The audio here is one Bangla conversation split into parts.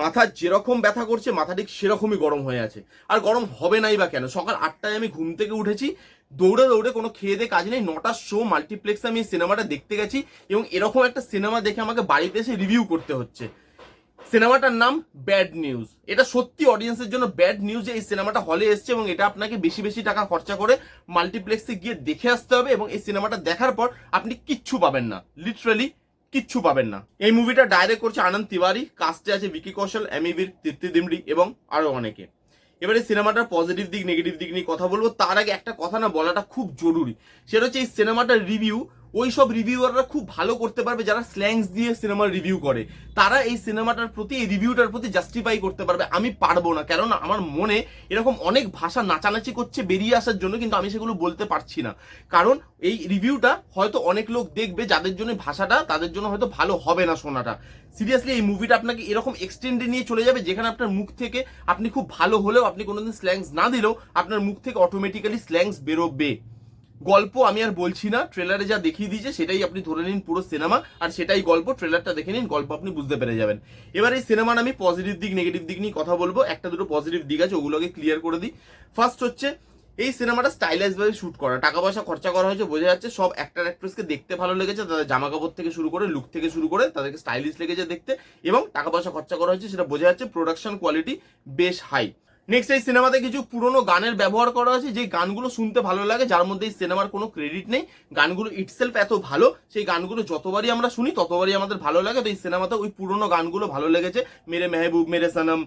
মাথা যেরকম ব্যথা করছে, মাথা ঠিক সেরকমই গরম হয়ে আছে। আর গরম হবে নাই বা কেন? সকাল আটটায় আমি ঘুম থেকে উঠেছি, দৌড়ে দৌড়ে কোনো খেয়ে দিয়ে কাজ নেই নটার শো মাল্টিপ্লেক্সে আমি সিনেমাটা দেখতে গেছি এবং এরকম একটা সিনেমা দেখে আমাকে বাড়িতে এসে রিভিউ করতে হচ্ছে। সিনেমাটার নাম ব্যাড নিউজ এটা সত্যি অডিয়েন্সের জন্য ব্যাড নিউজ এই সিনেমাটা হলে এসছে এবং এটা আপনাকে বেশি বেশি টাকা খরচা করে মাল্টিপ্লেক্সে গিয়ে দেখে আসতে হবে এবং এই সিনেমাটা দেখার পর আপনি কিচ্ছু পাবেন না। লিটারালি কিচ্ছু পাবেন না। এই মুভিটা ডাইরেক্ট করছে আনন্দ তিওয়ারি কাস্টে আছে ভিকি কৌশল এমিবির তৃপ্তি দিমড়ি এবং আরও অনেকে। এবারে সিনেমাটার পজিটিভ দিক নেগেটিভ দিক নিয়ে কথা বলব। তার আগে একটা কথা না বলাটা খুব জরুরি। সেটা হচ্ছে এই সিনেমাটার রিভিউ ওই সব রিভিউয়াররা খুব ভালো করতে পারবে যারা স্ল্যাংস দিয়ে সিনেমার রিভিউ করে। তারা এই সিনেমাটার প্রতি, এই রিভিউটার প্রতি জাস্টিফাই করতে পারবে, আমি পারব না। কেননা আমার মনে এরকম অনেক ভাষা নাচানাচি করছে বেরিয়ে আসার জন্য, কিন্তু আমি সেগুলো বলতে পারছি না। কারণ এই রিভিউটা হয়তো অনেক লোক দেখবে যাদের জন্য ভাষাটা, তাদের জন্য হয়তো ভালো হবে না শোনাটা। সিরিয়াসলি এই মুভিটা আপনাকে এরকম এক্সটেন্ডে নিয়ে চলে যাবে, যেখানে আপনার মুখ থেকে আপনি খুব ভালো হলেও আপনি কোনোদিন স্ল্যাংস না দিলেও আপনার মুখ থেকে অটোমেটিক্যালি স্ল্যাংস বেরোবে। গল্প আমি আর বলছি না ট্রেলারে যা দেখিয়ে দিয়েছে সেটাই আপনি ধরে নিন পুরো সিনেমা আর সেটাই গল্প ট্রেলারটা দেখে নিন, গল্প আপনি বুঝতে পেরে যাবেন। এবার এই সিনেমার আমি পজিটিভ দিক নেগেটিভ দিক নিয়ে কথা বলব, একটা দুটো পজিটিভ দিক আছে, ওগুলোকে ক্লিয়ার করে দিই। ফার্স্ট হচ্ছে, এই সিনেমাটা স্টাইলাইজ ভাবে শুট করা টাকা পয়সা খরচা করা হয়েছে, বোঝা যাচ্ছে সব অ্যাক্টার অ্যাক্ট্রেসকে দেখতে ভালো লেগেছে, তাদের জামা কাপড় থেকে শুরু করে লুক থেকে শুরু করে, তাদেরকে স্টাইলিশ লেগেছে দেখতে, এবং টাকা পয়সা খরচা করা হয়েছে, সেটা বোঝা যাচ্ছে প্রোডাকশন কোয়ালিটি বেশ হাই নেক্সট এই সিনেমাতে কিছু পুরনো গানের ব্যবহার করা আছে যে গানগুলো শুনতে ভালো লাগে, যার মধ্যে এই সিনেমার কোনো ক্রেডিট নেই। গানগুলো ইটসেলফ এত ভালো, সেই গানগুলো যতবারই আমরা শুনি, ততবারই আমাদের ভালো লাগে। তো এই সিনেমাতে ওই পুরনো গানগুলো ভালো লেগেছে। মেরে মেহবুব, মেরে সনম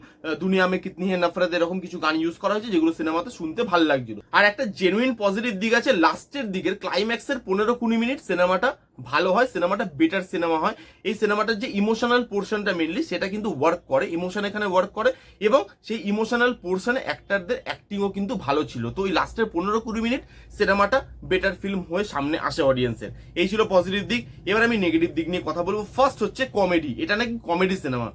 দুনিয়া মে কিতনি হে নফরত, এরকম কিছু গান ইউজ করা হয়েছে, যেগুলো সিনেমাতে শুনতে ভালো লাগছিল। আর একটা জেনুইন পজিটিভ দিক আছে লাস্টের দিকের ক্লাইম্যাক্সের পনেরো কুড়ি মিনিট সিনেমাটা ভালো হয়, সিনেমাটা বেটার সিনেমা হয়। এই সিনেমাটার যে ইমোশনাল পোর্শনটা মেনলি সেটা কিন্তু ওয়ার্ক করে। ইমোশন এখানে ওয়ার্ক করে এবং সেই ইমোশনাল পোর্শনে অ্যাক্টারদের অ্যাক্টিংও কিন্তু ভালো ছিল। তো ওই লাস্টের পনেরো কুড়ি মিনিট সিনেমাটা বেটার ফিল্ম হয়ে সামনে আসে অডিয়েন্সের এই ছিল পজিটিভ দিক। এবার আমি নেগেটিভ দিক নিয়ে কথা বলব। ফার্স্ট হচ্ছে কমেডি এটা নাকি কমেডি সিনেমা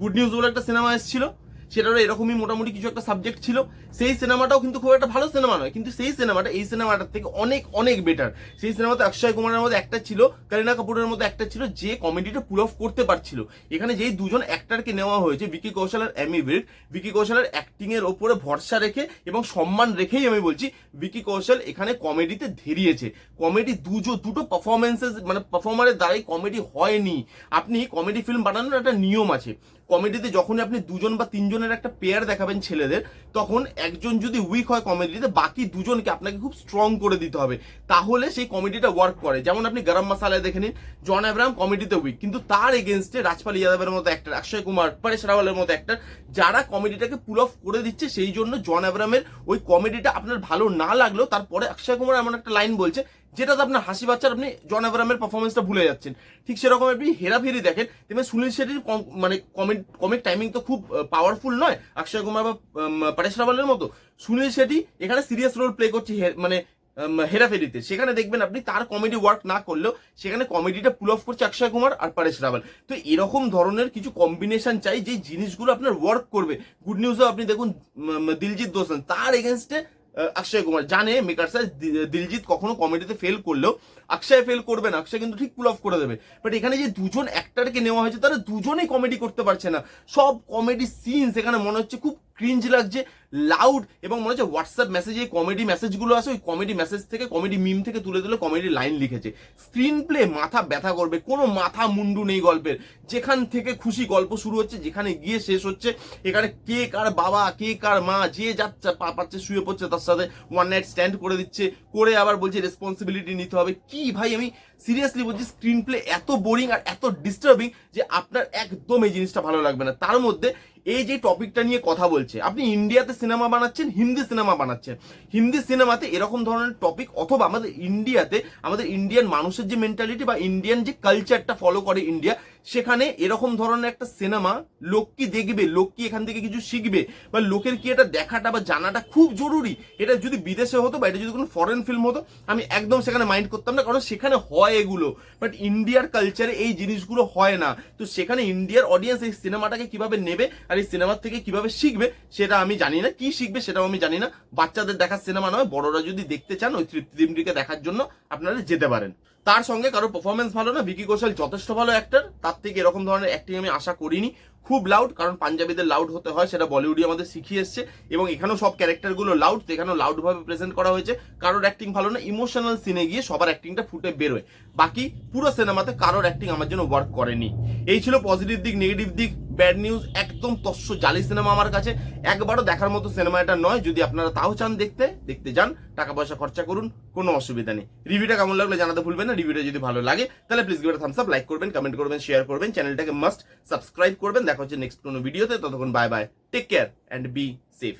গুড নিউজ বলে একটা সিনেমা এসেছিল। সেটারও এরকমই মোটামুটি কিছু একটা সাবজেক্ট ছিল। সেই সিনেমাটাও কিন্তু খুব একটা ভালো সিনেমা নয়, কিন্তু সেই সিনেমাটা এই সিনেমাটার থেকে অনেক অনেক বেটার সেই সিনেমাতে অক্ষয় কুমারের মধ্যে একটা ছিল, করিনা কাপুরের মধ্যে একটা ছিল, যে কমেডিটা পুল অফ করতে পারছিল। এখানে যেই দুজন অ্যাক্টারকে নেওয়া হয়েছে, ভিকি কৌশল আর এমি বির্ক ভিকি কৌশলের অ্যাক্টিং এর ওপরে ভরসা রেখে এবং সম্মান রেখেই আমি বলছি, ভিকি কৌশল এখানে কমেডিতে ধেরিয়েছে। কমেডি দুজো, দুটো পারফরমেন্সেস মানে পারফর্মারের দ্বারাই কমেডি হয়নি। আপনি কমেডি ফিল্ম বানানোর একটা নিয়ম আছে। কমেডিতে যখনই আপনি দুজন বা তিনজনের একটা পেয়ার দেখাবেন ছেলেদের, তখন একজন যদি উইক হয় কমেডিতে বাকি দুজনকে আপনাকে খুব স্ট্রং করে দিতে হবে। তাহলে সেই কমেডিটা ওয়ার্ক করে। যেমন আপনি গরম মশালায় দেখে নিন জন অ্যাব্রাহাম কমেডিতে উইক কিন্তু তার এগেনস্টে রাজপাল ইয়াদবের মতো একটা অক্ষয় কুমার, পরেশ রাওয়ালের মতো একটা যারা কমেডিটাকে পুল অফ করে দিচ্ছে, সেই জন্য জন অ্যাব্রাহামের ওই কমেডিটা আপনার ভালো না লাগলেও তারপরে অক্ষয় কুমার এমন একটা লাইন বলছে যেটাতে আপনার হাসি বাচ্চার, আপনি জন অ্যাব্রাহামের পারফরমেন্সটা ভুলে যাচ্ছেন। ঠিক সেরকম আপনি হেরাফেরি দেখেন, তেমনি সুনীল শেট্টির মানে কমেন্ট কমিক টাইমিং তো খুব পাওয়ারফুল নয়, অক্ষয় কুমার বা পরেশ রাওয়ালের মতো। সুনীল শেট্টি এখানে সিরিয়াস রোল প্লে করছে মানে হেরাফেরিতে সেখানে দেখবেন আপনি তার কমেডি ওয়ার্ক না করলেও সেখানে কমেডিটা পুল অফ করছে অক্ষয় কুমার আর পরেশ রাওয়াল তো এরকম ধরনের কিছু কম্বিনেশন চাই যে জিনিসগুলো আপনার ওয়ার্ক করবে। গুড নিউজও আপনি দেখুন দিলজিৎ দোসান তার এগেনস্টে অক্ষয় কুমার। জানে মেকার স্যার দিলজিৎ কখনো কমেডিতে ফেল করলেও অক্ষয় ফেল করবে না, অক্ষয় কিন্তু ঠিক পুল অফ করে দেবে। বাট এখানে যে দুজন অ্যাক্টারকে নেওয়া হয়েছে, তারা দুজনেই কমেডি করতে পারছে না। সব কমেডি সিনস এখানে মনে হচ্ছে খুব ক্রিঞ্জ লাগছে লাউড এবং মনে হচ্ছে হোয়াটসঅ্যাপ মেসেজে কমেডি মেসেজগুলো আছে, ওই কমেডি মেসেজ থেকে কমেডি মিম থেকে তুলে তুলে কমেডি লাইন লিখেছে। স্ক্রিন প্লে মাথা ব্যথা করবে, কোনো মাথা মুন্ডু নেই গল্পের। যেখান থেকে খুশি গল্প শুরু হচ্ছে, যেখানে গিয়ে শেষ হচ্ছে, এখানে কে কার বাবা, কে কার মা, যে যাচ্ছে, পা- পাচ্ছে, শুয়ে পড়ছে তার সাথে ওয়ান নাইট স্ট্যান্ড করে দিচ্ছে, করে আবার বলছে রেসপন্সিবিলিটি নিতে হবে। কি ভাই আমি সিরিয়াসলি বলছি স্ক্রিন প্লে এত বোরিং আর এত ডিস্টার্বিং যে আপনার একদম এই জিনিসটা ভালো লাগবে না। তার মধ্যে এই যে টপিকটা নিয়ে কথা বলছে, আপনি ইন্ডিয়াতে সিনেমা বানাচ্ছেন, হিন্দি সিনেমা বানাচ্ছেন। হিন্দি সিনেমাতে এরকম ধরনের টপিক অথবা আমাদের ইন্ডিয়াতে আমাদের ইন্ডিয়ান মানুষের যে মেন্টালিটি বা ইন্ডিয়ান যে কালচারটা ফলো করে ইন্ডিয়া সেখানে এরকম ধরনের একটা সিনেমা লোক কি দেখবে লোক কি এখান থেকে কিছু শিখবে, বা লোকের কি এটা দেখাটা বা জানাটা খুব জরুরি? এটা যদি বিদেশে হতো বা এটা যদি কোনো ফরেন ফিল্ম হতো, আমি একদম সেখানে মাইন্ড করতাম না, কারণ সেখানে হয় এগুলো। বাট ইন্ডিয়ার কালচারে এই জিনিসগুলো হয় না। তো সেখানে ইন্ডিয়ার অডিয়েন্স এই সিনেমাটাকে কীভাবে নেবে আর এই সিনেমার থেকে কীভাবে শিখবে, সেটা আমি জানি না। কি শিখবে সেটাও আমি জানি না। বাচ্চাদের দেখার সিনেমা নয়, বড়রা যদি দেখতে চান, ওই তৃপ্তিদিমটিকে দেখার জন্য আপনারা যেতে পারেন। তার সঙ্গে কারও পারফরমেন্স ভালো না, ভিকি কৌশল যথেষ্ট ভালো অ্যাক্টর তার থেকে এরকম ধরনের অ্যাক্টিং আমি আশা করিনি। খুব লাউড কারণ পাঞ্জাবিদের লাউড হতে হয়, সেটা বলিউডই আমাদের শিখিয়ে এসছে। এবং এখানেও সব ক্যারেক্টারগুলো লাউড এখানেও লাউড ভাবে প্রেজেন্ট করা হয়েছে। কারোর অ্যাক্টিং ভালো না ইমোশনাল সিনে গিয়ে সবার অ্যাক্টিংটা ফুটে বেরোয়। বাকি পুরো সিনেমাতে কারোর অ্যাক্টিং আমার জন্য ওয়ার্ক করেনি। এই ছিল পজিটিভ দিক নেগেটিভ দিক। ব্যাড নিউজ একদম তস্য জালি সিনেমা আমার কাছে। একবারও দেখার মতো সিনেমা এটা নয়, যদি আপনারা তাও চান দেখতে দেখতে যান, টাকা পয়সা খরচা করুন, কোনো অসুবিধা নেই। রিভিউটা কেমন লাগল জানাতে ভুলবেন না, রিভিউটা যদি ভালো লাগে, তাহলে please give thumbs up like করবেন কমেন্ট করবেন শেয়ার করবেন চ্যানেলটাকে মাস্ট সাবস্ক্রাইব করবেন। দেখা হচ্ছে নেক্সট কোনো ভিডিওতে ততক্ষণ bye bye take care and be safe